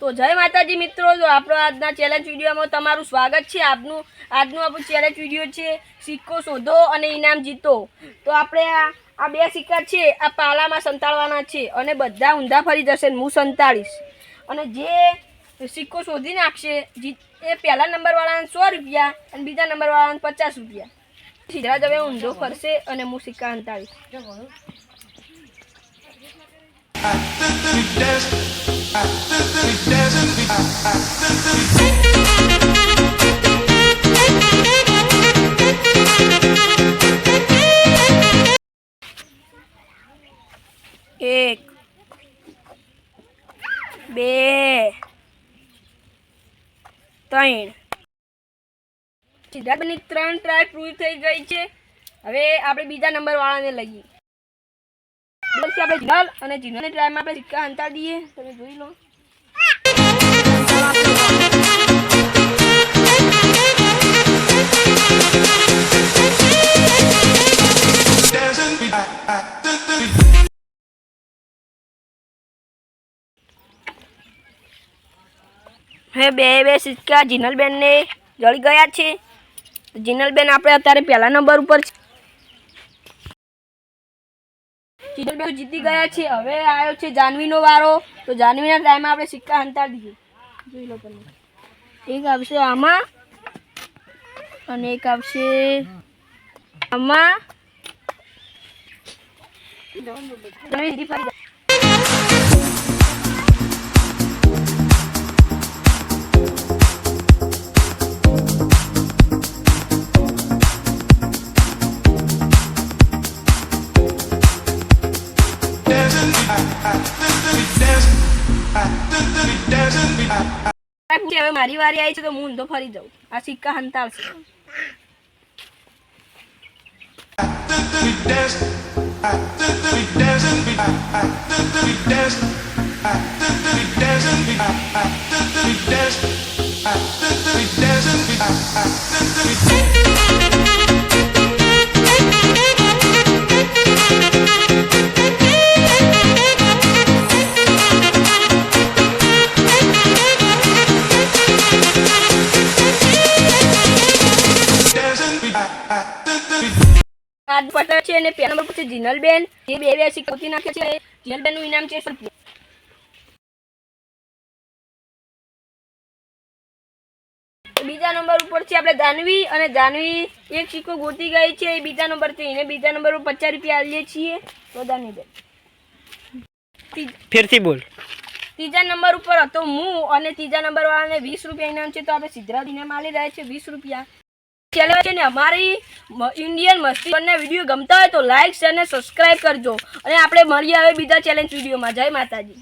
તો જય માતાજી મિત્રો, જો આપણો આજના ચેલેન્જ વિડીયોમાં તમારું સ્વાગત છે. આપનું, આજનું આપણું ચેલેન્જ વીડિયો છે, સિક્કો શોધો અને ઇનામ જીતો. તો આપણે આ આ બે સિક્કા છે, આ પાલામાં સંતાડવાના છે અને બધા ઊંધા ફરી જશે હું સંતાડીશ. અને જે સિક્કો શોધી નાખશે, જીત, એ પહેલા નંબરવાળાને સો રૂપિયા અને બીજા નંબરવાળાને પચાસ રૂપિયા. સીધા જવે ઊંધો ફરશે અને હું સિક્કા સંતાડીશ એક, બે, ત્રણ. સિદ્ધાર્થની ત્રણ ટ્રાય પૂરી થઈ ગઈ છે. હવે આપણે બીજા નંબર વાળાને લઈએ. પછી આપણે જિનલ, અને જીનલની ટ્રાયમાં આપણે સિક્કા હંતા દઈએ. તમે જોઈ લો. હવે બે બે સિક્કા જીનલબેનને જળી ગયા છે. જીનલબેન, આપણે અત્યારે પહેલા નંબર ઉપર છે. જીનલબેન જીતી ગયા છે હવે આવ્યો છે જાનવીનો વારો. તો જાનવીના ટાઈમ આપણે સિક્કા હંતા દઈએ. જોઈ લો તમે. એક આવશે આમાં અને એક આવશે આમાં. હવે મારી વારી આવી છે તો હું ઊંધો ફરી જાઉં. આ સિક્કા હંતાવશે આ પટેલ છે અને પહેલા નંબર પર છે જીનલબેન. જે બે બે શીખવતી નાખે છે. જીનલબેનનું ઇનામ છે બીજા નંબર ઉપર છે આપણે જાનવી અને જાનવી એક સિક્કો ગોતી ગઈ છે. એ બીજા નંબર છે એને બીજા નંબર પર પચાસ રૂપિયા આલીએ છીએ. તો જાનવી બેન. ફેરથી બોલ. ત્રીજા નંબર ઉપર હતો હું અને ત્રીજા નંબર વાળાને વીસ રૂપિયા ઇનામ છે. તો આપણે સિદ્ધરાજ ઇનામ આલી રહ્યા છે. વીસ રૂપિયા. ચેનલ છે ને અમારી ઇન્ડિયન મસ્તી બંને વીડિયો ગમતા હોય તો લાઈક શેર અને સબસ્ક્રાઈબ કરજો. અને આપણે મળીએ હવે બીજા ચેલેન્જ વિડીયોમાં જય માતાજી.